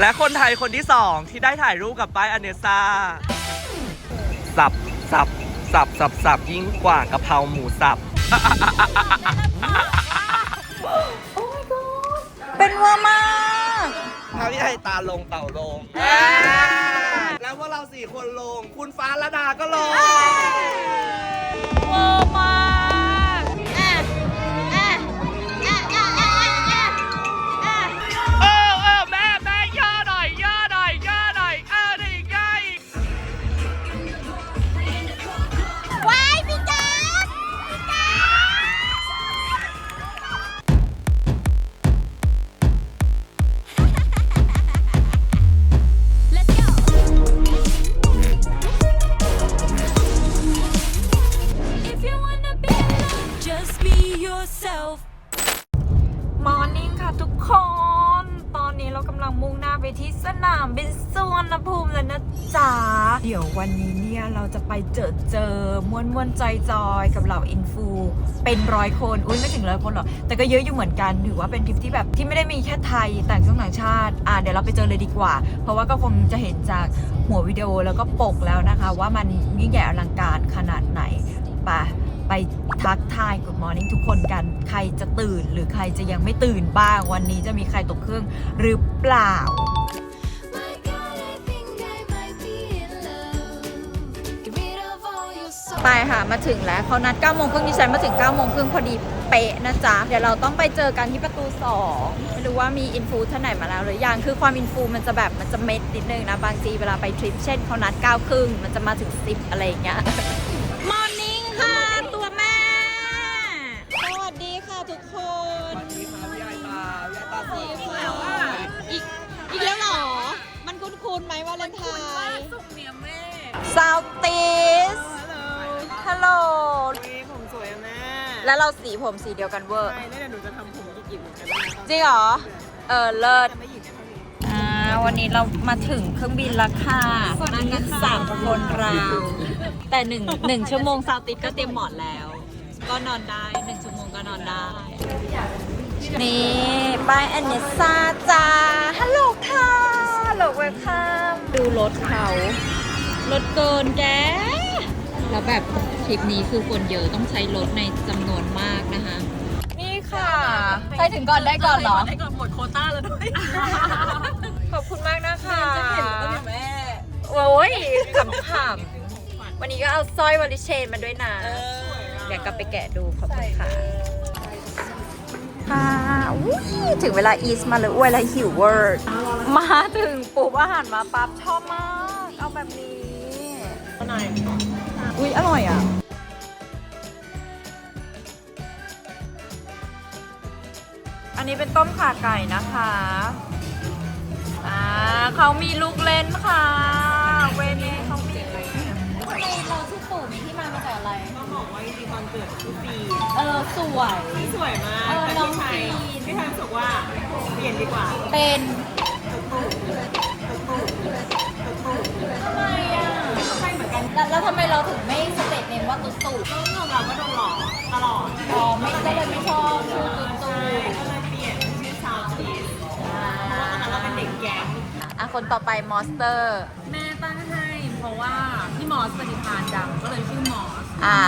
และคนไทยคนที่สองที่ได้ถ่ายรูปกับป้ายอเนซ่า สับ สับ สับ สับ สับ ยิ่งกว่ากะเพราหมูสับ เป็นเวอร์มากพระพี่ไทยตาลงเต่าลง แล้วพวกเราสี่คนลง คุณฟ้าละดาก็ลง yourself. มอร์นิ่งค่ะทุกคน ตอนนี้เรากำลังมุ่งหน้าไปที่สนามบินสุวรรณภูมิแล้วนะจ๊ะ เดี๋ยววันนี้เนี่ยเราจะไปเจอเจอมวนมวนจอยจอยกับเหล่าอินฟูเป็นร้อยคน อุ้ยไม่ถึงร้อยคนหรอกแต่ก็เยอะอยู่เหมือนกัน ถือว่าเป็นทริปที่แบบที่ไม่ได้มีแค่ไทยแต่างชาติต่างชาติ อะเดี๋ยวเราไปเจอเลยดีกว่า เพราะว่าก็คงจะเห็นจากหัววิดีโอแล้วก็ปกแล้วนะคะ ว่ามันยิ่งใหญ่อลังการขนาดไหนไป ไปทักทาย Good Morning ทุกคนกัน ใครจะตื่นหรือใครจะยังไม่ตื่นบ้าง วันนี้จะมีใครตกเครื่องหรือเปล่า ไปค่ะ มาถึงแล้วเขานัด9โมงครึ่งดิฉันมาถึง9โมงครึ่งพอดีเป๊ะนะจ๊ะ เดี๋ยวเราต้องไปเจอกันที่ประตู 2 ไม่รู้ว่ามีอินฟูท่านไหนมาแล้วหรือยัง คือความอินฟูมันจะแบบมันจะเม็ดนิดนึงนะ บางทีเวลาไปทริปเช่นเขานัด9ครึ่งมันจะมาถึง 10 อะไรอย่างเงี้ย ซาวติสฮัลโหลผมสวยอะแม่แล้วเราสีผมสีเดียวกันเวอร์ ใช่แล้วเดี๋ยวหนูจะทำผมหยิกๆเหมือนกันนะจริงเหรอ เออ เลิศไม่หยิกกันเท่านี้อ่า วันนี้เรามาถึงเครื่องบินแล้วค่ะนั่งกันสามคนเรา แต่หนึ่งหนึ่งชั่วโมงซาวติสก็เตรียมหมอนแล้ว ก็นอนได้หนึ่งชั่วโมงก็นอนได้ นี่ป้ายแอนเนซ่าจ้าฮัลโหลค่ะฮัลโหลเวลคัมดูรถเขา รถเกินแก แล้วแบบทริปนี้คือคนเยอะต้องใช้รถในจำนวนมากนะคะ นี่ค่ะ ใครถึงก่อนได้ก่อนเหรอ ได้ก่อนหมดโควต้าแล้วด้วย ขอบคุณมากนะคะจะเห็นแล้วแม่โอ้ยขำๆวันนี้ก็เอาสร้อยวอลิเชนมาด้วยนะเดี๋ยวกลับไปแกะดูขอบคุณค่ะค่ะอุ้ยถึงเวลาอีสมาเลยอ้วยแล้วหิวเวอร์ มาถึงปุ๊บอาหารมาปั๊บชอบมาก เอาแบบนี้ หน่อย อุ้ยอร่อยอะ อันนี้เป็นต้มข่าไก่นะคะ อ่าเขามีลูกเล่นค่ะ เวนี้เขามีทำไมเราชื่อตู่มีที่มามาจากอะไรก็บอกว่าจริงๆตอนเกิดทุกปีเออ สวยสวยมากเออแต่น้องพี่ไทยซีน พี่ไทยรู้สึกว่าเปลี่ยนดีกว่าเป็น ตุ๊กตุ๊กตุ๊กตุ๊กตุ๊กตุ๊กทำไมอะใช่เหมือน กันแล้วแล้วทำไมเราถึงไม่สเตทเนมว่าตุ๊ตู่ก็ยอมรับว่าโดนหลอกตลอดอ๋อไม่ก็เลยไม่ชอบชื่อตุ๊ตู่ใช่ก็เลยเปลี่ยนชื่อซาวทีสเพราะว่าตอนนั้นเราเป็นเด็กแก๊งอะคนต่อไปมอสเตอร์ แม่ตั้งให้เพราะว่าพี่มอสปฏิภาณดังก็เลยชื่อมอสอ่า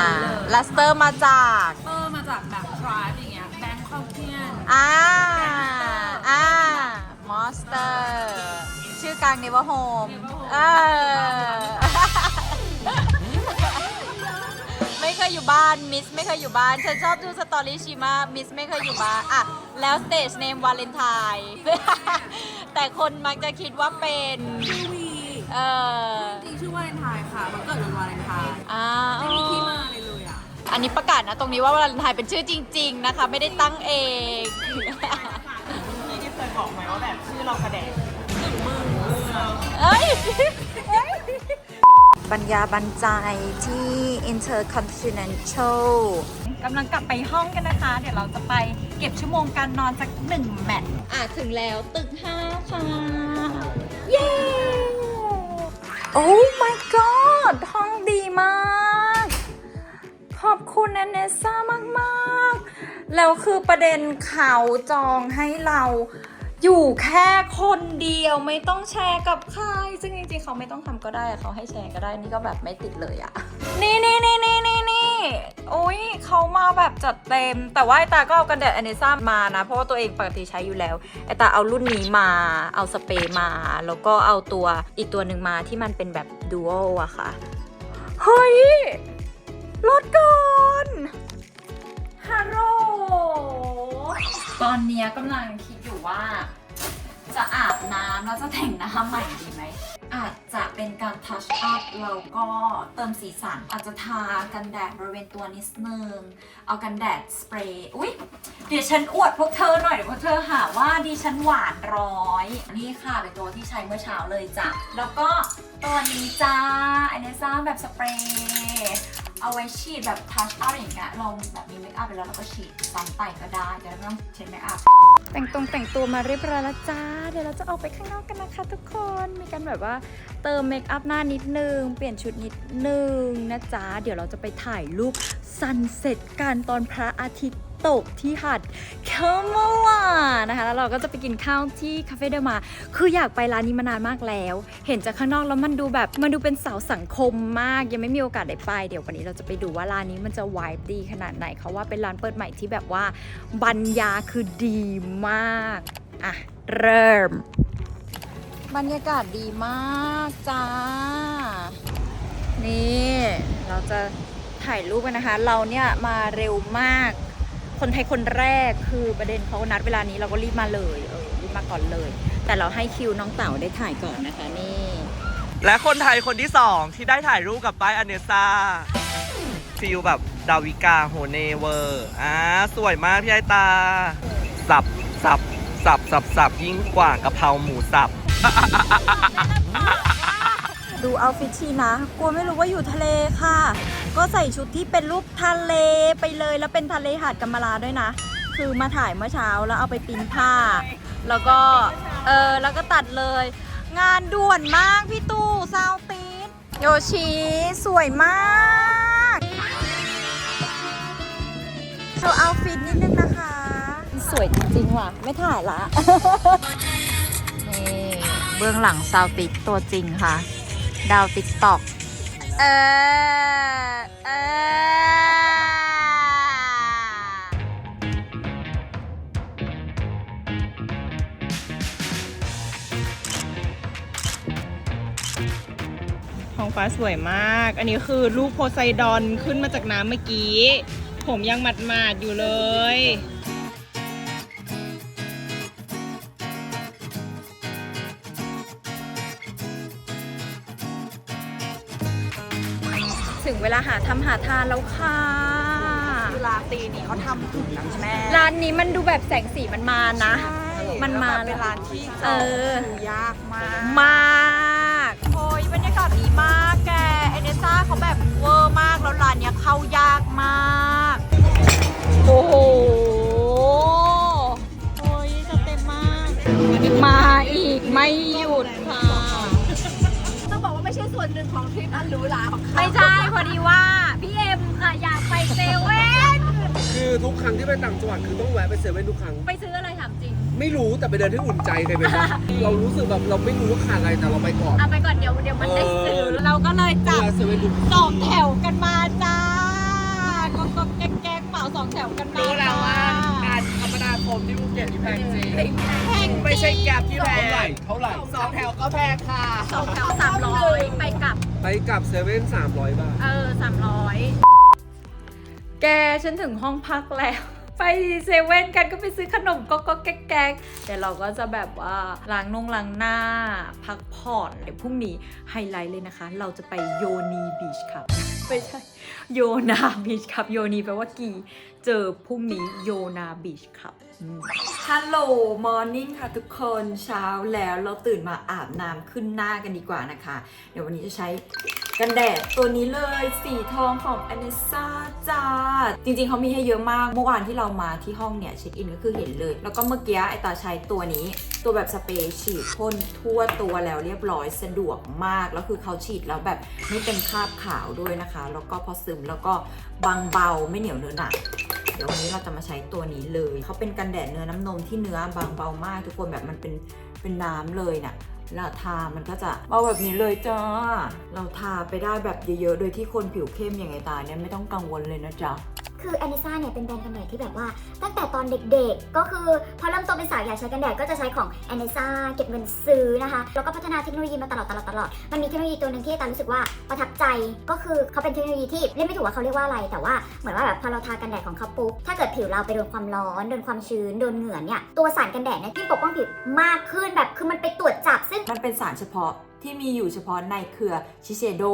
ลัสเตอร์มาจากเตอร์มาจากแบบทริปอย่างเงี้ยแบงคอกเทียนอ่าอ่ามอสเตอร์ ชื่อกลางเนเวอร์โฮมเออ ไม่เคยอยู่บ้าน มิสไม่เคยอยู่บ้าน ฉันชอบดูสตอรี่ชีมามิสไม่เคยอยู่บ้านอะแล้วสเตจเนมวาเลนไทน์แต่คนมักจะคิดว่าเป็นชื่อวีเออจริงชื่อวาเลนไทน์ค่ะ มันเกิดวันวาเลนไทน์อ่าไม่มีที่มาเลยเลยอะ อันนี้ประกาศนะตรงนี้ว่าวาเลนไทน์เป็นชื่อจริง ๆ นะคะ ไม่ได้ตั้งเองพี่ที่เคยบอกไหมว่าแบบชื่อเรากระแดกหนึ่งมือเอ้ย ปัญญาบรรจัยที่ Intercontinental กำลังกลับไปห้องกันนะคะ เดี๋ยวเราจะไปเก็บชั่วโมงการนอนสักหนึ่งแมตช์อะถึงแล้วตึกห้าค่ะ เย้ โอ้ my god ห้องดีมาก ขอบคุณแอนเนซ่ามาก ๆ แล้วคือประเด็นเขาจองให้เรา อยู่แค่คนเดียวไม่ต้องแชร์กับใคร ซึ่งจริงๆ เขาไม่ต้องทำก็ได้เขาให้แชร์ก็ได้นี่ก็แบบไม่ติดเลยอะนี่นี่นี่นี่นี่นี่อุ้ยเขามาแบบจัดเต็ม แต่ว่าไอตาก็เอากันแดดอเนซ่ามานะ เพราะว่าตัวเองปกติใช้อยู่แล้วไอตาเอารุ่นนี้มาเอาสเปรย์มา แล้วก็เอาตัวอีกตัวหนึ่งมาที่มันเป็นแบบดูโออะค่ะเฮ้ยลดก่อนฮัลโหลตอนเนี้ยกำลังคิด ว่า จะอาบน้ำแล้วจะแต่งหน้าใหม่ดีไหม อาจจะเป็นการทัชอัพแล้วก็เติมสีสัน อาจจะทากันแดดบริเวณตัวนิดนึง เอากันแดดสเปรย์อุ๊ย เดี๋ยวฉันอวดพวกเธอหน่อยเดี๋ยวพวกเธอหาว่าดิฉันหวานร้อย นี่ค่ะเป็นตัวที่ใช้เมื่อเช้าเลยจ้ะ แล้วก็ตัวนี้จ้าอันนี้ซ่าแบบสเปรย์ เอาไว้ฉีดแบบทัชอัพอย่างเงี้ยเราแบบมีเมคอัพไปแล้วเราก็ฉีดซ้ำไปก็ได้จะได้ไม่ต้องเช็ดเมคอัพแต่งตรงแต่งตัวมาเรียบร้อยแล้วจ้า เดี๋ยวเราจะออกไปข้างนอกกันนะคะทุกคน มีการแบบว่าเติมเมคอัพหน้านิดนึง เปลี่ยนชุดนิดนึงนะจ๊ะ เดี๋ยวเราจะไปถ่ายรูปซันเซ็ตกันตอนพระอาทิตย์ ตกที่หาดคาเมลานะคะแล้วเราก็จะไปกินข้าวที่คาเฟ่เดอมา คืออยากไปร้านนี้มานานมากแล้ว เห็นจากข้างนอกแล้วมันดูแบบมันดูเป็นสาวสังคมมาก ยังไม่มีโอกาสได้ไป เดี๋ยววันนี้เราจะไปดูว่าร้านนี้มันจะวายดีขนาดไหนเขาว่าเป็นร้านเปิดใหม่ที่แบบว่าบรรยาคือดีมากอะเริ่ม บรรยากาศดีมากจ้า นี่ เราจะถ่ายรูปกันนะคะ เราเนี่ยมาเร็วมาก คนไทยคนแรกคือประเด็นเขานัดเวลานี้เราก็รีบมาเลยเออรีบมาก่อนเลย แต่เราให้คิวน้องเต๋าได้ถ่ายก่อนนะคะนี่ และคนไทยคนที่สองที่ได้ถ่ายรูปกับป้ายอเนซ่าฟิลแบบดาวิกาโฮเนเวอร์อ่าสวยมากพี่ไอตา สับสับสับสับสับยิ่งกว่ากะเพราหมูสับ ดูเอาฟิตชีนะ กลัวไม่รู้ว่าอยู่ทะเลค่ะ ก็ใส่ชุดที่เป็นรูปทะเลไปเลยแล้วเป็นทะเลหาดกัมมาลาด้วยนะ คือมาถ่ายเมื่อเช้าแล้วเอาไปปริ้นผ้า แล้วก็ เออ แล้วก็ตัดเลย งานด่วนมากพี่ตู้ซาวตีนโยชิสวยมากโชว์เอาฟิตนิดนึงนะคะ สวยจริงๆว่ะ ไม่ถ่ายละ นี่เบื้องหลังซาวติกตัวจริงค่ะ ดาวติ๊กตอกเออเออท้องฟ้าสวยมาก อันนี้คือลูกโพไซดอนขึ้นมาจากน้ำเมื่อกี้ ผมยังหมาดๆอยู่เลย เวลาหาทำหาทานแล้วค่ะ คือลาตีนี่เขาทำถึงนะแม่ร้านนี้มันดูแบบแสงสีมันมานะ มันมาเป็นร้านที่เออยากมาก มาก โอ้ยบรรยากาศดีมากแกเอเนซ่าเขาแบบเวอร์มากแล้วร้านเนี้ยเข้ายากมาก โอ้โห นหนึ่งของทริปอันหรูหราของเขาไม่ใช่พอดีว่า พี่เอ็มค่ะอยากไปเซเว่นคือทุกครั้งที่ไปต่างจังหวัดคือต้องแวะไปเซเว่นทุกครั้ง ไปซื้ออะไรถามจริง ไม่รู้แต่ไปเดินที่อุ่นใจเคยไปไหมเรารู้สึกแบบเราไม่รู้ว่าขาดอะไรแต่เราไปก่อน เอาไปก่อนเดี๋ยวเดี๋ยวมันได้ซื้อเราก็เลยจับเวลาเซเว่นทุกสองแถวกันมาจ้าก็ก็แก๊กแก๊กเปล่าสองแถวกันมารู้แล้วว่าการคมนาคมที่ภูเก็ตที่แพงจริงแพง ไม่ใช่แกร็บที่แพเท่าไหร่งเท่าไหร่สองแถวก็แพงค่ะ สองแถวสามร้อยไปกลับ ไปกลับเซเว่นสามร้อยบาท เออสามร้อยแกฉันถึงห้องพักแล้ว ไปเซเว่นกันก็ไปซื้อขนมก็ก็แก๊กแก๊กเดี๋ยวเราก็จะแบบว่าล้างนงล้างหน้า พักผ่อนเดี๋ยวพรุ่งนี้ไฮไลท์เลยนะคะ เราจะไปโยนีบีชครับไม่ใช่โยนาบีชครับโยนีแปลว่ากีเจอพรุ่งนี้โยนาบีชครับ ฮัลโหล มอร์นิ่งค่ะทุกคนเช้าแล้วเราตื่นมาอาบน้ำขึ้นหน้ากันดีกว่านะคะ เดี๋ยววันนี้จะใช้กันแดดตัวนี้เลยสีทองของอ n นซ่าจ้าจริงๆเขามีให้เยอะมาก เมื่อวานที่เรามาที่ห้องเนี่ย เช็คอินก็คือเห็นเลย แล้วก็เมื่อกี้ไอตาใช้ตัวนี้ ตัวแบบสเปรย์ฉีดพ่นทั่วตัวแล้วเรียบร้อยสะดวกมาก แล้วคือเขาฉีดแล้วแบบไม่เป็นคราบขาวด้วยนะคะ แล้วก็พอซึมแล้วก็บางเบาไม่เหนียวเนื้อะหนัก เดี๋ยววันนี้เราจะมาใช้ตัวนี้เลย เขาเป็นกันแดดเนื้อน้ำนมที่เนื้อบางเบามาก ทุกคนแบบมันเป็นเป็นน้ำเลยน่ะแล้วทา มันก็จะเบาแบบนี้เลยจ้า เราทาไปได้แบบเยอะๆ โดยที่คนผิวเข้มอย่างไอตาเนี่ยไม่ต้องกังวลเลยนะจ๊ะ คือแอนิซ่าเนี่ยเป็นแบรนด์กันแดดที่แบบว่า ตั้งแต่ตอนเด็กๆ ก็คือพอเริ่มโตเป็นสาวอยากใช้กันแดดก็จะใช้ของแอนิซ่าเก็บเงินซื้อนะคะ แล้วก็พัฒนาเทคโนโลยีมาตลอดตลอดตลอดมันมีเทคโนโลยีตัวหนึ่งที่ตารู้สึกว่าประทับใจก็คือเขาเป็นเทคโนโลยีที่เรียกไม่ถูกว่าเขาเรียกว่าอะไร แต่ว่าเหมือนว่าแบบพอเราทากันแดดของเขาปุ๊บถ้าเกิดผิวเราไปโดนความร้อนโดนความชื้นโดนเหงื่อเนี่ยตัวสารกันแดดเนี่ยที่ปกป้องผิวมากขึ้นแบบคือมันไปตรวจจับซึ่งมันเป็นสารเฉพาะ ที่มีอยู่เฉพาะในเครือชิเชโด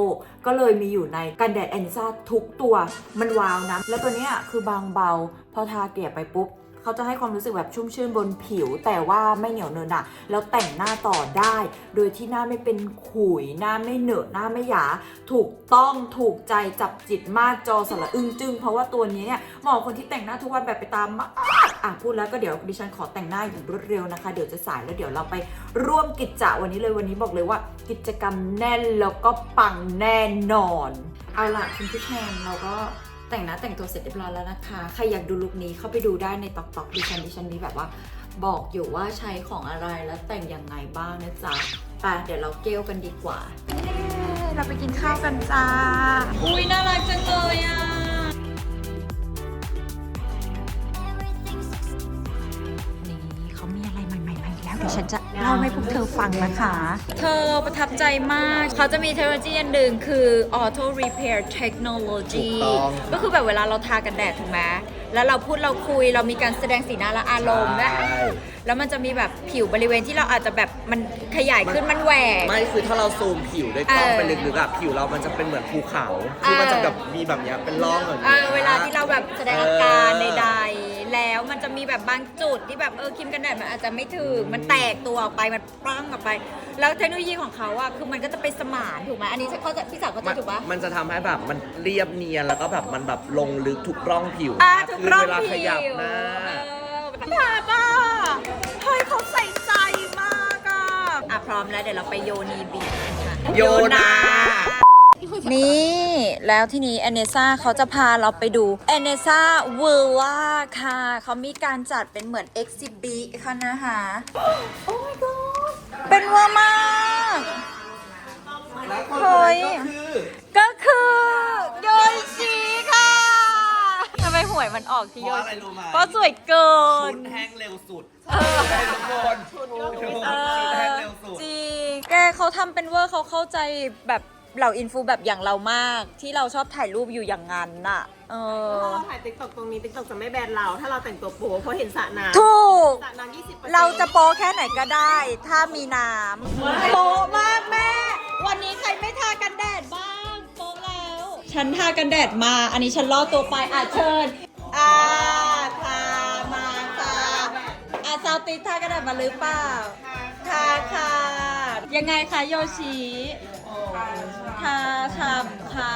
ก็เลยมีอยู่ในกันแดดแอนิซ่าทุกตัวมันวาวนะ แล้วตัวเนี้ยคือบางเบา พอทาเกลี่ยไปปุ๊บ เขาจะให้ความรู้สึกแบบชุ่มชื่นบนผิว แต่ว่าไม่เหนียวเนินอะแล้วแต่งหน้าต่อได้ โดยที่หน้าไม่เป็นขุยหน้าไม่เหนอะหน้าไม่หยา ถูกต้องถูกใจจับจิตมากจอสละอึ้งจึงเพราะว่าตัวนี้เนี่ยเหมาะคนที่แต่งหน้าทุกวันแบบไปตามมากอะพูดแล้วก็เดี๋ยวดิฉันขอแต่งหน้าอย่างรวดเร็วนะคะ เดี๋ยวจะสายแล้วเดี๋ยวเราไปร่วมกิจจะวันนี้เลยวันนี้บอกเลยว่า กิจกรรมแน่นแล้วก็ปังแน่นอนเอาล่ะคุณผู้ชมเราก็ แต่งหน้าแต่งตัวเสร็จเรียบร้อยแล้วนะคะ ใครอยากดูลุคนี้เข้าไปดูได้ในตอกตอกดิฉันดิฉันมีแบบว่า บอกอยู่ว่าใช้ของอะไรแล้วแต่งยังไงบ้างนะจ๊ะไปเดี๋ยวเราเกลกันดีกว่า เราไปกินข้าวกันจ้า อุ้ยน่ารักจังเลยอะ ดี๋ยวฉันจะเล่าให้พวกเธอฟังนะคะ เธอประทับใจมาก เขาจะมีเทคโนโลยีอันหนึ่งคือ auto repair technology ถูกต้องก็คือแบบเวลาเราทากันแดดถูกไหมแล้วเราพูดเราคุยเรามีการแสดงสีหน้าและอารมณ์และแล้วมันจะมีแบบผิวบริเวณที่เราอาจจะแบบมันขยายขึ้นมันแหวก ไม่คือถ้าเราซูมผิวด้วยกล้องเออไปลึกๆอะผิวเรามันจะเป็นเหมือนภูเขาคือมันจะแบบมีแบบเนี้ยเป็นร่องแบบเอนี้อเวลาที่เราแบบแสดงอาการเออใดๆ แล้ว มันจะมีแบบบางจุดที่แบบเออครีมกันแดดมันอาจจะไม่ถึงมันแตกตัวออกไปมันปรั้งออกไป แล้วเทคโนโลยีของเขาอะคือมันก็จะไปสมานถูกไหมอันนี้ฉันเข้าใจพี่สาวเข้าใจมันถูกปะ มันจะทำให้แบบมันเรียบเนียนแล้วก็แบบมันแบบลงลึกทุกร่องผิวอะมากถูกขึ้นต้องเวลาผิวขยับหน้า เออทาบ้าเฮ้ยเขาใส่ใจมากอะอะ พร้อมแล้วเดี๋ยวเราไปโยนีบีชกันค่ะ โยนา นี่แล้วที่นี้แอนเนซ่าเขาจะพาเราไปดูแอนเนซ่าเวอร์ว่าค่ะเขามีการจัดเป็นเหมือนเอ็กซิบิค่ะนะคะโอ้ my god เป็นเวอร์มากเฮ้ยก็คือโยชิค่ะทำไมหวยมันออกที่เพโยราะอะไรชิรู้ไหมเพราะสวยเกินชุดแห้งเร็วสุดเออได้ทุกคนชุดเอแห้งอเร็วสุด จริง แกเขาทำเป็นเวอร์เขาเข้าใจแบบ เหล่าอินฟูแบบอย่างเรามาก ที่เราชอบถ่ายรูปอยู่อย่างนั้นน่ะ เออ ถ้าเราถ่ายติ๊กต็อกตรงนี้ติ๊กต็อกจะไม่แบนเรา ถ้าเราแต่งตัวโป๊เพราะเห็นสระน้ถูกำสระน้ำยี่สิบเราจะโปแค่ไหนก็ได้ ถ้ามีน้ำโปมากแม่ วันนี้ใครไม่ทากันแดดบ้างโปแล้ว ฉันทากันแดดมา อันนี้ฉันล่อตัวไปอะเชิญอ่าทามาค่ะอะซาวติสทากันแดดมาหรือเปล่าทาค่ะ ยังไงคะโยชิ ทาชามค่ะ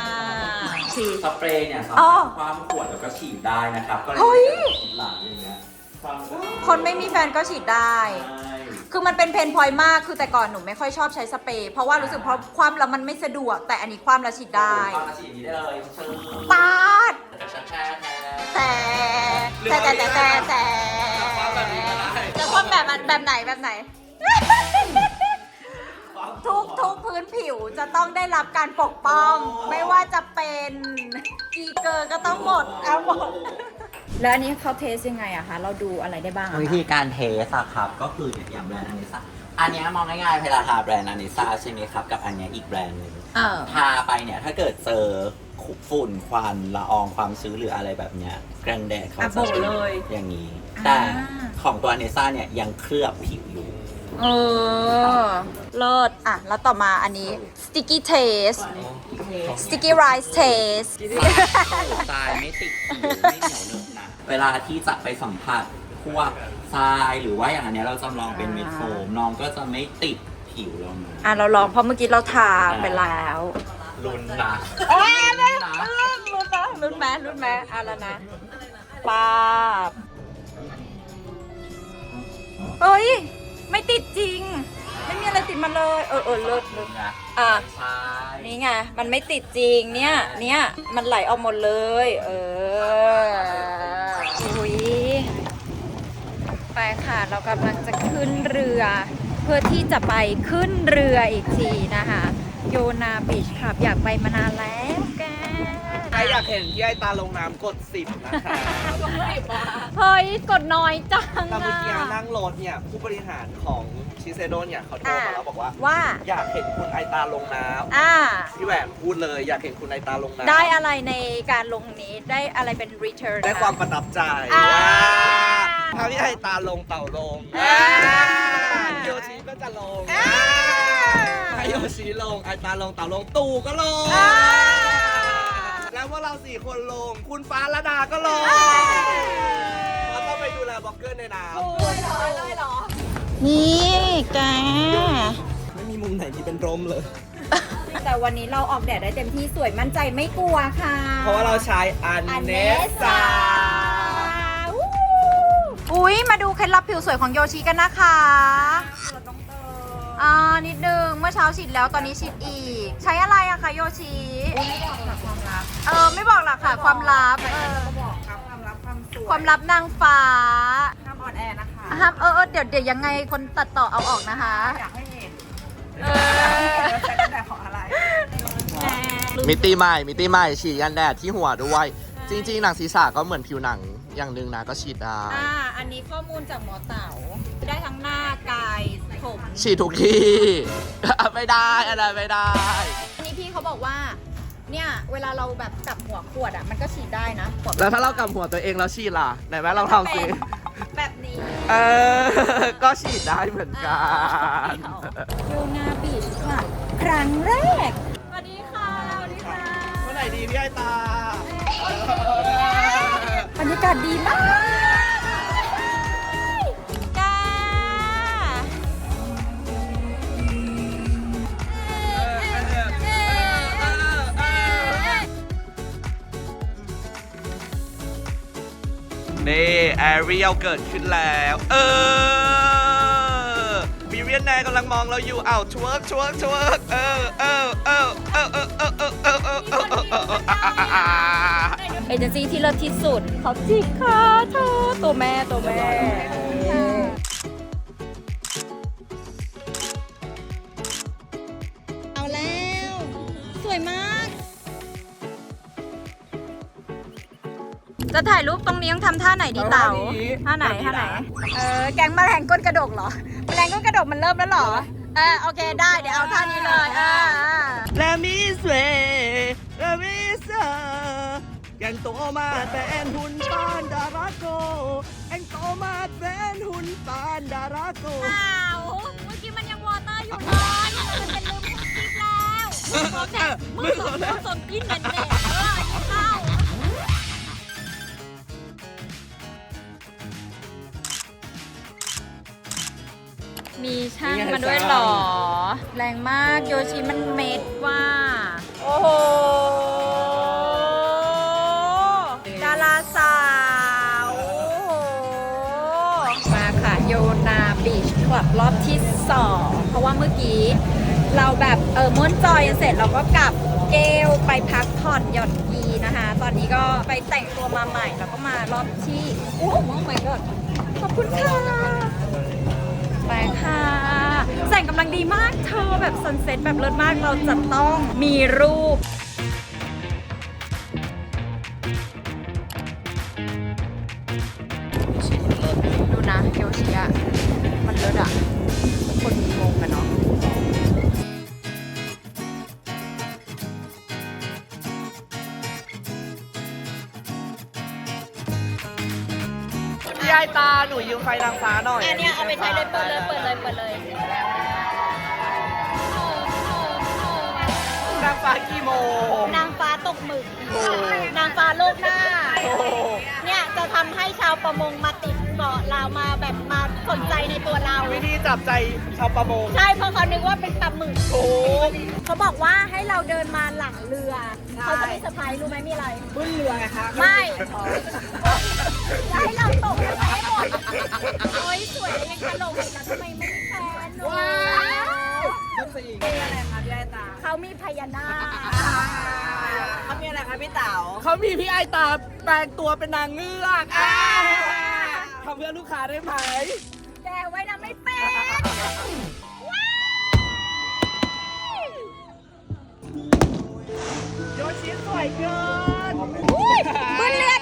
สเปรย์เนี่ยสาอ๋อมารถคว้ามขวดแล้วก็ฉีดได้นะครับ ก็เลยเฮ้ย ฉีดหลังอย่างเงี้ยความก็คนไม่มีแฟนก็ฉีดได้ ใช่คือมันเป็นเพนพอยต์มาก คือแต่ก่อนหนูไม่ค่อยชอบใช้สเปรย์เพราะว่ารู้สึกเพราะความแล้วมันไม่สะดวก แต่อันนี้ความแล้วฉีดได้ความกระฉีดนี้ได้เลยเชิญปาดแช่แช่แช่แต่แต่แต่แต่แต่แต่จะความแบบอันแบบไหนแบบไหน ทุกทุกพื้นผิวจะต้องได้รับการปกป้อง ไม่ว่าจะเป็นกีเกอร์ก็ต้องหมดเอาหมด แล้วอันนี้เขาเทสยังไงอะคะ เราดูอะไรได้บ้างอะวิคะธีการเทสอะครับ ก็คืออย่างแบรนด์อานิซาอันเนี้ยมองง่ายๆเวลาทาแบรนด์อานิซาใช่ไหมครับ กับอันเนี้ยอีกแบรนด์หนึ่งเออ ทาไปเนี่ยถ้าเกิดเจอฝุ่นควันละอองความชื้นหรืออะไรแบบเนี้ยกันแดดเขาอะจะโบเลยอย่างนี้อ่าแต่ของตัวอานิซาเนี่ยยังเคลือบผิวอยู่ เออเลิศอะ แล้วต่อมาอันนี้ sticky taste sticky rice taste ทรายไม่ติดผิวไม่เหนียวเหนอะหนะ เวลาที่จะไปสัมผัสพวกทรายหรือว่าอย่างอันเนี้ยเราจำลองเป็นเม็ดโฟมน้องก็จะไม่ติดผิวเรานะอะ เราลองเพราะเมื่อกี้เราทาไปแล้วรุนนะเอ้ยรุนนะรุ่นปะรุ่นแมรุ่นแมอะแล้วนะปาบเฮ้ย ไม่ติดจริง ไม่มีอะไรติดมันเลย เออเออเลิศเลยอะนี่ไง มันไม่ติดจริงเนี่ย เนี่ย มันไหลออกหมดเลย เออโอ้ยไปค่ะ เรากำลังจะขึ้นเรือ เพื่อที่จะไปขึ้นเรืออีกทีนะคะ โยนาบีชค่ะ อยากไปมานานแล้วแก รอยากเห็นพี่ไอตาลงน้ำกดสิบนะคะเฮ้ยกดน้อยจังแต่เมื่อกี้อะนั่งรถเนี่ยผู้บริหารของชิเซโดเนี่ยเขาโทรมาแล้วบอกว่า ว่าอยากเห็นคุณไอตาลงน้อ่าำพี่แหวนพูดเลยอยากเห็นคุณไอตาลงน้ำได้อะไรในการลงนี้ได้อะไรเป็น return ได้ความประทับใจอ่าถ้าพี่ไอตาลงเต่าลงอ่าโยชิก็จะลง อ่าถ้าโยชิลงไอตาลงเต่าลงตู่ก็ลง อ่า แล้วพวกเราสี่คนลง คุณฟ้าละดาก็ลงเราต้องไปดูแลบล็อกเกอร์ในน้ำนี่แก ไม่มีมุมไหนที่เป็นร่มเลย แต่วันนี้เราออกแดดได้เต็มที่สวยมั่นใจไม่กลัวค่ะ เพราะว่าเราใช้อันเนสซาอุ้ยมาดูเคล็ดลับผิวสวยของโยชิกันนะคะ อ่านิดนึงเมื่อเช้าฉีดแล้วตอนนี้ฉีดอีก ใช้อะไรอะคะโยชิไม่บอกหลักความลับเออไม่บอกหลักค่ะ ความลับเออบอกครับความลับความสวยความลับนางฟ้าห้ามออนแอร์นะคะห้ามเออเออเดี๋ยวเดี๋ยวยังไงคนตัดต่อเอาออกนะคะ อยากให้เห็นเอแล้วใช้กันแดดของอะไรอมิติใหม่ มิติใหม่ ฉีดกันแดดที่หัวด้วย จริง ๆ หนังศีรษะก็เหมือนผิวหนังอย่างหนึ่งนะก็ฉีดได้อ่าอันนี้ข้อมูลจากหมอเต๋าได้ทั้งหน้ากาย ผมฉีดทุกที่ ไม่ได้อะไรไม่ได้ อันนี้พี่เขาบอกว่า เนี่ยเวลาเราแบบกลับหัวขวดอะ มันก็ฉีดได้นะหัแล้วถ้าเรากำหัวตัวเองแล้วฉีดล่ะไหนแม่เราทำสิแบบนี้เออก็ฉีดได้เหมือนกันโยนาบีชค่ะ ครั้งแรก สวัสดีค่ะสวัสดีค่ะเมื่อไหร่ดีพี่ไอตาบรรยากาศดีมากก นี่แอเรียลเกิดขึ้นแล้ว เออมีเวียนแนกำลังมองเราอยู่อ้าวชวกชวกชวกเออเออเออเออเออเออเออเออเออเออเออเออเออเอเจนซี่ที่เลิศที่สุดเขาจิกค่ะเธอตัวแม่ตัวแม่ จะถ่ายรูปตรงนี้ต้องทำท่าไหนดีเต๋าท่าไหนท่าไหน เออแกงแมลงก้นกระดกเหรอ แมลงก้นกระดกมันเริ่มแล้วเหรอ เออโอเคได้เดี๋ยวเอาท่านี้เลยอ่าและมีสเวและมีเซอแกงโตมาแต่แอนหุ่นปานดาราโกแองโตมาแต่แอนหุ่นปานดาราโกเปล่าเมื่อกี้มันยังวอเตอร์อยู่เลยมันเป็นลืมคลิปแล้วมือสองแดดมือสองมือสองกินแดดแดด มีช่างมาด้วยเหรอ แรงมากโยชิมันเม็ดว่า โอ้โห ดาราสาว โอ้โห มาค่ะ โยนาบีชคลับรอบที่สองเพราะว่าเมื่อกี้ เราแบบเออม้วนจอยเสร็จเราก็กลับเกลไปพักผ่อนหย่อนกีนะคะ ตอนนี้ก็ไปแต่งตัวมาใหม่แล้วก็มารอบที่โอ้โห my god ขอบคุณค่ะ ไปค่ะ แสงกำลังดีมากเธอแบบซันเซ็ตแบบเลิศมากเราจะต้องมีรูปดูนะโยชิอะมันเลิศอะ ตาหนูยืมไฟนางฟ้าหน่อยอันเนี้ยเอาไปใช้เลยเปิดเลยเปิดเลยเปิดเลยนางฟ้ากี่โมง นางฟ้าตกหมึก โอ้ นางฟ้าโลกหน้า โอ้เนี่ยจะทำให้ชาวประมงมาติดเกาะเรามาแบบมาสนใจในตัวเรา วิธีจับใจชาวประมง ใช่เพราะเขานึกว่าเป็นปลาหมึกถูกเขาบอกว่าให้เราเดินมาหลังเรือ เขาจะมีเซอร์ไพรส์รู้ไหมมีอะไร ขึ้นเรือไงคะไม่ ให้เราตกลงไปให้หมด โอ้ยสวยยังกะโหลกอีกแล้วทำไมไม่มีแฟนวะเป็นอะไรคะพี่ไอตาเขามีพญานาคเขามีอะไรคะพี่เต๋าเขามีพี่ไอตาแปลงตัวเป็นนางเงือกอ่าแถำเพื่อลูกค้าได้ไหม แกไว้นะไม่เป็นโยชิสวยเกินบนเรือ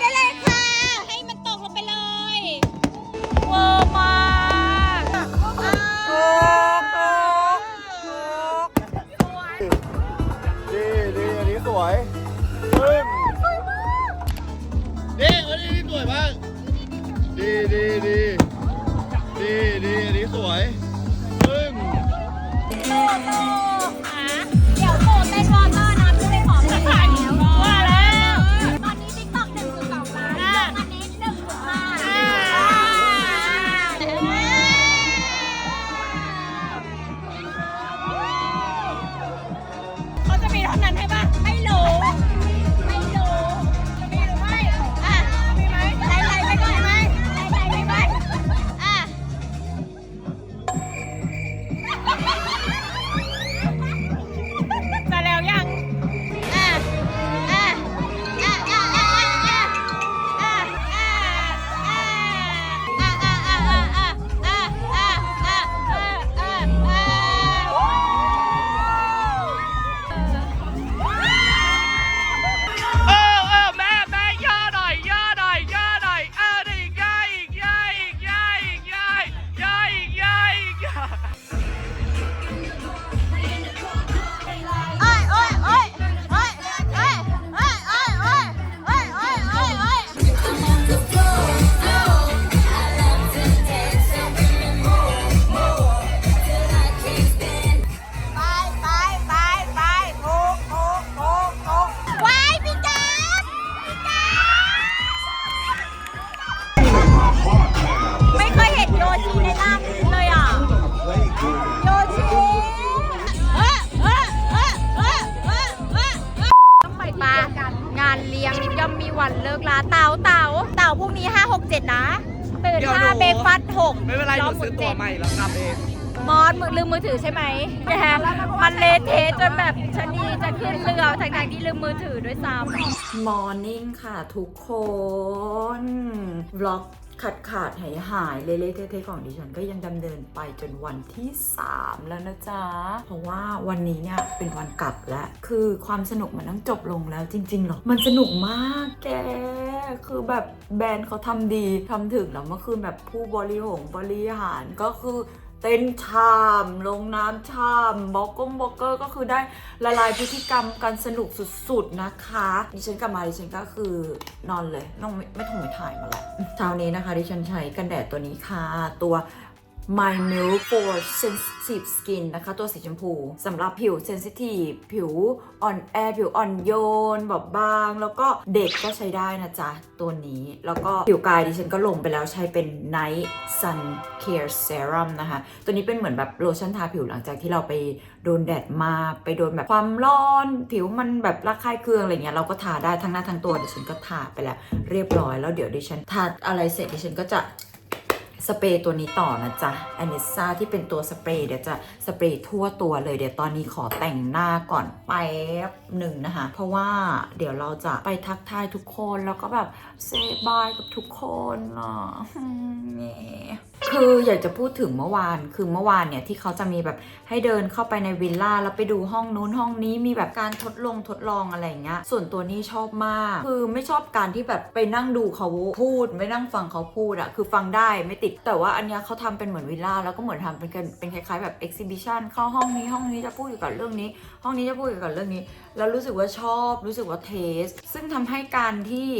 ดีดีดีดีดีอันนี้สวยขึ้ง หายหายเละๆเทะๆของดิฉันก็ยังดำเนินไปจนวันที่ 3 แล้วนะจ๊ะ เพราะว่าวันนี้เนี่ยเป็นวันกลับแล้ว คือความสนุกมันต้องจบลงแล้วจริงๆหรอ มันสนุกมากแกคือแบบแบรนด์เขาทำดีทำถึงแล้วเมื่อคืนแบบผู้บริหงบริหารก็คือ เต้นชามลงน้ำชามบล็อกกงบล็อกเกอร์ก็คือได้ละลายพฤติกรรมกันสนุกสุดๆนะคะ ดิฉันกลับมาดิฉันก็คือนอนเลยน้องไม่ไม่ถงไม่ถ่ายมาแล้วเช้านี้นะคะ ดิฉันใช้กันแดดตัวนี้ค่ะ ตัว My Milk for Sensitive Skin นะคะ ตัวสีชมพูสำหรับผิว Sensitive ผิวอ่อนแอ ผิวอ่อนโยนแบบบาง แล้วก็เด็กก็ใช้ได้นะจ๊ะ ตัวนี้แล้วก็ผิวกายดิฉันก็ลงไปแล้วใช้เป็น Night Sun Care Serum นะคะ ตัวนี้เป็นเหมือนแบบโลชั่นทาผิวหลังจากที่เราไปโดนแดดมาไปโดนแบบความร้อน ผิวมันแบบระคายเคืองอะไรเงี้ยเราก็ทาได้ทั้งหน้าทั้งตัวดิฉันก็ทาไปแล้วเรียบร้อยแล้วเดี๋ยวดิฉันทาอะไรเสร็จดิฉันก็จะ สเปรย์ตัวนี้ต่อนะจ๊ะอเนซ่าที่เป็นตัวสเปรย์เดี๋ยวจะสเปรย์ทั่วตัวเลยเดี๋ยวตอนนี้ขอแต่งหน้าก่อนแป๊บหนึ่งนะคะ เพราะว่าเดี๋ยวเราจะไปทักทายทุกคนแล้วก็แบบเซบายกับทุกคนเนาะ คืออยากจะพูดถึงเมื่อวาน คือเมื่อวานเนี่ยที่เขาจะมีแบบให้เดินเข้าไปในวิลล่าแล้วไปดูห้องนู้นห้องนี้มีแบบการทดลองทดลองอะไรเงี้ย ส่วนตัวนี้ชอบมาก คือไม่ชอบการที่แบบไปนั่งดูเขาพูด ไม่นั่งฟังเขาพูดอะคือฟังได้ไม่ติด แต่ว่าอันเนี้ยเขาทำเป็นเหมือนวิลล่าแล้วก็เหมือนทำเป็นเป็นคล้ายๆแบบเอ็กซิบิชันเข้าห้องนี้ห้องนี้จะพูดเกี่ยวกับเรื่องนี้ ห้องนี้จะพูดเกี่ยวกับเรื่องนี้ แล้วรู้สึกว่าชอบรู้สึกว่าเทส ซึ่งทำให้การที่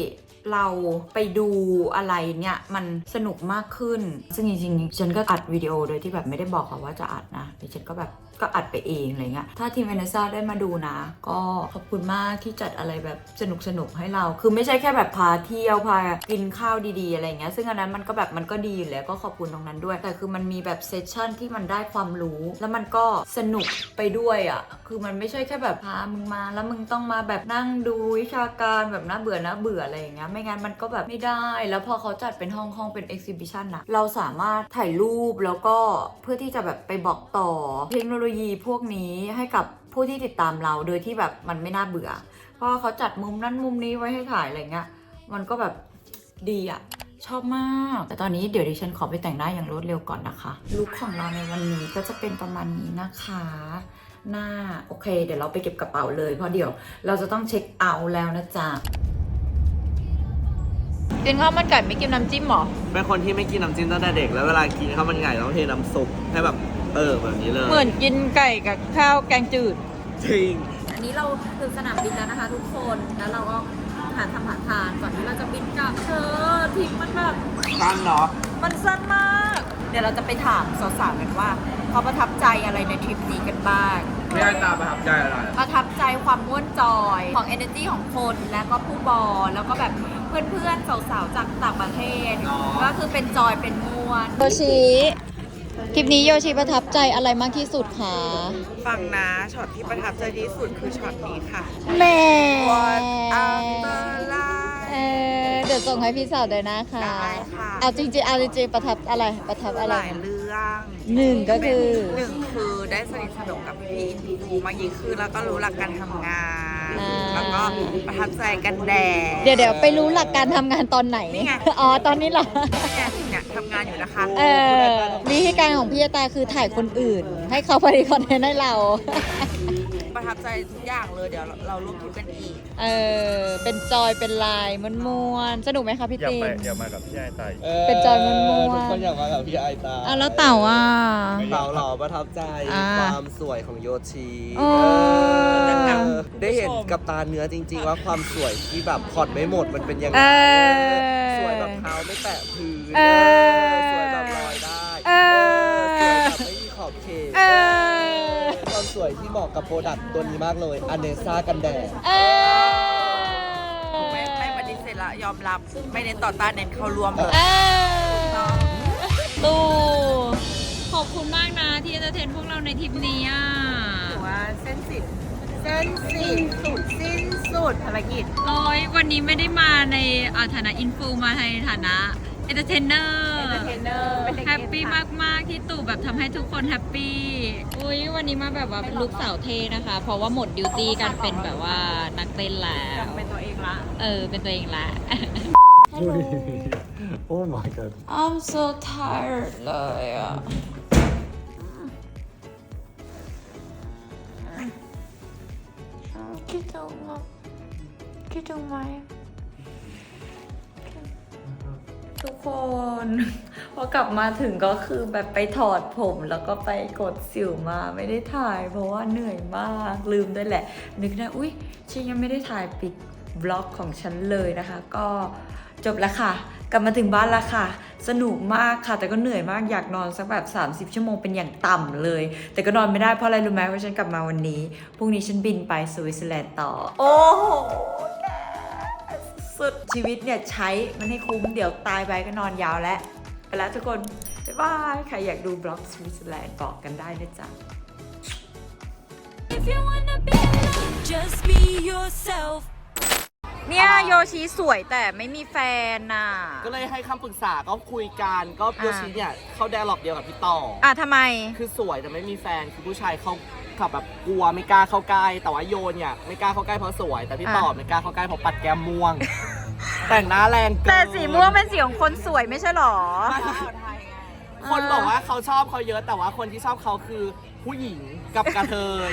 เราไปดูอะไรเนี่ยมันสนุกมากขึ้น ซึ่งจริงๆ ฉันก็อัดวิดีโอโดยที่แบบไม่ได้บอกเขาว่าจะอัดนะแต่ฉันก็แบบ ก็อัดไปเองอะไรเงี้ย ถ้าทีมเวเนซ่าได้มาดูนะ ก็ขอบคุณมากที่จัดอะไรแบบสนุกสนุกให้เรา คือไม่ใช่แค่แบบพาเที่ยวพากินข้าวดีๆอะไรเงี้ย ซึ่งอันนั้นมันก็แบบมันก็ดีอยู่แล้วก็ขอบคุณตรงนั้นด้วย แต่คือมันมีแบบเซสชั่นที่มันได้ความรู้ แล้วมันก็สนุกไปด้วยอะ่ะ คือมันไม่ใช่แค่แบบพามึงมา แล้วมึงต้องมาแบบนั่งดูวิชาการแบบน่าเบื่อน่าเบื่ออะไรอย่างเงี้ย ไม่งั้นมันก็แบบไม่ได้ แล้วพอเขาจัดเป็นห้องห้องเป็นเอ็กซิบิชันอะเราสามารถถ่ายรูปแล้วก็เพื่อที่จะแบบไปบอกต่อเทคโนโลยีพวกนี้ให้กับผู้ที่ติดตามเราโดยที่แบบมันไม่น่าเบื่อ เพราะว่าเขาจัดมุมนั้นมุมนี้ไว้ให้ถ่ายอะไรเงี้ย มันก็แบบดีอะชอบมาก แต่ตอนนี้เดี๋ยวดิฉันขอไปแต่งหน้าอย่างรวดเร็วก่อนนะคะ ลุคของเราในวันนี้ก็จะเป็นประมาณนี้นะคะ หน้าโอเค เดี๋ยวเราไปเก็บกระเป๋าเลย เพราะเดี๋ยวเราจะต้องเช็คเอาท์แล้วนะจ๊ะ กินข้าวมันไก่ไม่กินน้ำจิ้มหรอ เป็นคนที่ไม่กินน้ำจิ้มตั้งแต่เด็ก แล้วเวลากินข้าวมันไก่ต้องเทน้ำซุปให้แบบ เออแบบนี้เลยเหมือนกินไก่กับข้าวแกงจืด จริง อันนี้เราถึงสนามบินแล้วนะคะ ทุกคน แล้วเราก็หาทำหาทานก่อนที่เราจะบินกลับเธอทริปมันแบบตั้นเนาะมันสั้นมาก เดี๋ยวเราจะไปถามสาวๆกันว่าเขาประทับใจอะไรในทริปนี้กันบ้าง ไม่ได้ตาประทับใจอะไร ประทับใจความม่วนจอยของ energy ของคนแล้วก็ผู้บอลแล้วก็แบบเพื่อนๆสาวๆจากต่างประเทศ ก็คือเป็นจอยเป็นม่วนโยชิ คลิปนี้โยชิประทับใจอะไรมากที่สุดคะฟังนะช็อตที่ประทับใจที่สุดคือช็อตนี้ค่ะ แหม่ What after life เออเดี๋ยวส่งให้พี่สาวเลยนะคะได้ค่ะ เอาจริงๆเอาจริงๆประทับอะไรประทับอะไรหลายเรื่องหนึ่งก็คือ หนึ่งคือได้สนิทสนมกับพี่อินพีทูมากยิ่งขึ้นแล้วก็รู้หลักการทำงานอ่า แล้วก็ประทับใจกันแดด เดี๋ยวเดี๋ยวไปรู้หลักการทำงานตอนไหน นี่ไง อ๋อ ตอนนี้เหรอ เนี่ยเนี่ยทำงานอยู่นะคะเออวิธีการของพี่ตาคือถ่ายคนอื่น ให้เขาผลิตคอนเทนต์ให้เราประ ทับใจทุกอย่างเลยเดี๋ยวเราร่วมทุกกันอีก เออ เป็นจอยเป็นลายมันมวนๆสนุกไหมคะพี่อยากตีไปน อยากมากับพี่ไอตายเป็นจอยม่วนๆ ทุกคนอยากมากับพี่ไอตาอะแล้วเต่าอะ เต่าหล่อประทับใจอ่าความสวยของโยชีโอ้ เออได้เห็นกับตาเนื้อจริง ๆ ว่าความสวยที่แบบผ่อนไม่หมดมันเป็นยังไงเออ สวยแบบเท้าไม่แตะพื้นเออ สวยแบบลอยได้เออสวยแบบไม่มี ขอบเขตเออ ความสวยที่เหมาะกับโปรดักต์ตัวนี้มากเลยอเนซ่ากันแดดเออไม่ไม่ปฏิเสธละยอมรับไม่เน้นต่อต้านเน้นเข้ารวมเลยเออตู่ขอบคุณมากนะที่เอนเตอร์เทนพวกเราในทริปนี้อะว่าเส้นสิ้นเส้นสิ้นสุดสิ้นสุดภารกิจ โอ้ยวันนี้ไม่ได้มาในอ่าฐานะอินฟูมาในฐานะ เอนเตอร์เทนเนอร์แฮปปี้มากๆที่ตู่แบบทำให้ทุกคนแฮปปี้อุ้ยวันนี้มาแบบว่าลุกสาวเทนะคะ เพราะว่าหมดดิวตี้กันเป็นแบบว่านักเต้นแล้ว เป็นตัวเองละ เออ เป็นตัวเองละโอ้ my god I'm so tired เลยอะ คิดถึงอะคิดถึงไหม ทุกคน พอกลับมาถึงก็คือแบบไปถอดผมแล้วก็ไปกดสิวมาไม่ได้ถ่าย เพราะว่าเหนื่อยมากลืมด้วยแหละ นึกได้อุ๊ยฉันยังไม่ได้ถ่ายปิดบล็อกของฉันเลยนะคะ ก็จบแล้วค่ะ กลับมาถึงบ้านแล้วค่ะ สนุกมากค่ะ แต่ก็เหนื่อยมากอยากนอนสักแบบ 30 ชั่วโมงเป็นอย่างต่ำเลย แต่ก็นอนไม่ได้เพราะอะไรรู้ไหมเพราะฉันกลับมาวันนี้พรุ่งนี้ฉันบินไปสวิตเซอร์แลนด์ต่อ โอ้ สุดชีวิตเนี่ยใช้มันให้คุ้มเดี๋ยวตายไปก็นอนยาวแล้วไปแล้วทุกคน บ๊ายบาย ใครอยากดูบล็อกสวิตเซอร์แลนด์บอกกันได้นะจ๊ะ If you wanna be alone, just be yourself. เนี่ยโยชิสวยแต่ไม่มีแฟนน่ะ ก็เลยให้คำปรึกษาก็คุยกันก็โยชิเนี่ย เข้าแดร์ล็อกเดียวกับพี่ต่ออะทำไม คือสวยแต่ไม่มีแฟนคือผู้ชายเขา ขับแบบกลัวไม่กล้าเข้าใกล้แต่ว่าโยนเนี่ยไม่กล้าเข้าใกล้เพราะสวย แต่พี่ต่อไม่กล้าเข้าใกล้เพราะปัดแก้มม่วง แต่งหน้าแรงเกินแต่สีม่วงเป็นสีของคนสวยไม่ใช่หรอ คนบอกว่าเขาชอบเขาเยอะแต่ว่าคนที่ชอบเขาคือผู้หญิงกับกระเทย